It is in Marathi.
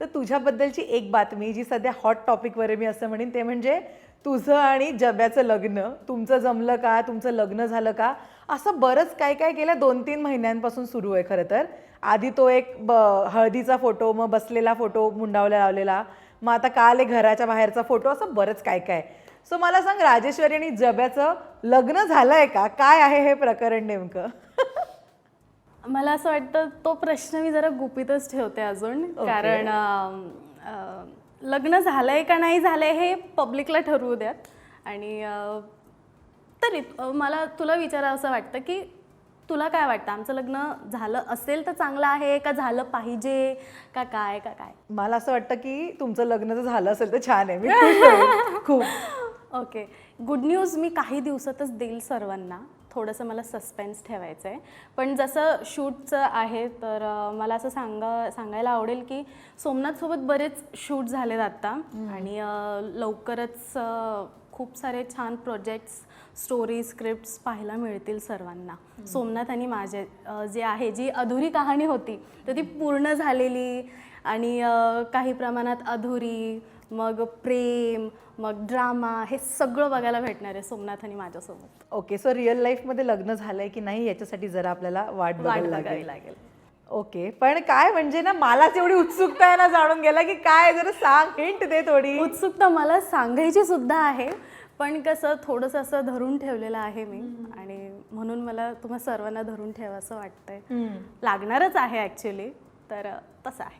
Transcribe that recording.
तर तुझ्याबद्दलची एक बातमी जी सध्या हॉट टॉपिकवर मी असं म्हणेन ते म्हणजे तुझं आणि जब्याचं लग्न. तुमचं जमलं का? तुमचं लग्न झालं का? असं बरंच काय काय गेल्या दोन तीन महिन्यांपासून सुरू आहे खरं तर. आधी तो एक ब हळदीचा फोटो मग बसलेला फोटो मुंडावला लावलेला. मग आता काल एक घराच्या बाहेरचा फोटो असं बरंच काय काय. सो मला सांग राजेश्वरी आणि जब्याचं लग्न झालंय का? काय आहे हे प्रकरण नेमकं? मला असं वाटतं तो प्रश्न मी जरा गुपितच ठेवते अजून. Okay. कारण लग्न झालंय का नाही झालंय हे पब्लिकला ठरवू द्यात आणि तरी मला तुला विचारा असं वाटतं की तुला काय वाटतं? आमचं लग्न झालं असेल तर चांगलं आहे का झालं पाहिजे? का काय? का काय? मला असं वाटतं की तुमचं लग्न जर झालं असेल तर छान आहे. मी. खूप. ओके. गुड न्यूज मी काही दिवसातच देईल सर्वांना. थोडंसं मला सस्पेन्स ठेवायचं आहे पण जसं शूटचं आहे तर अं, मला असं सांगा सांगायला आवडेल की सोमनाथसोबत बरेच शूट झालेत आत्ता आणि अं, लवकरच अं, खूप सारे छान प्रोजेक्ट्स स्टोरी स्क्रिप्ट्स पाहायला मिळतील सर्वांना. सोमनाथ आणि माझे अं, जे आहे जी अधुरी कहाणी होती तर ती पूर्ण झालेली. आणि अं, काही प्रमाणात अधुरी मग प्रेम मग ड्रामा हे सगळं बघायला भेटणार आहे सोमनाथ आणि माझ्यासोबत. ओके सो रिअल लाईफमध्ये लग्न झालंय की नाही याच्यासाठी जरा आपल्याला वाट वाट बघावी लागेल. लागेल. ओके पण काय म्हणजे ना मलाच एवढी उत्सुकता आहे ना जाणून गेला की काय जरा सांग हिंट दे थोडी. उत्सुकता मला सांगायची सुद्धा आहे पण कसं थोडंसं असं धरून ठेवलेलं आहे मी. आणि म्हणून मला तुम्हा सर्वांना धरून ठेवा असं वाटतंय. लागणारच आहे ॲक्च्युली तर तसं आहे.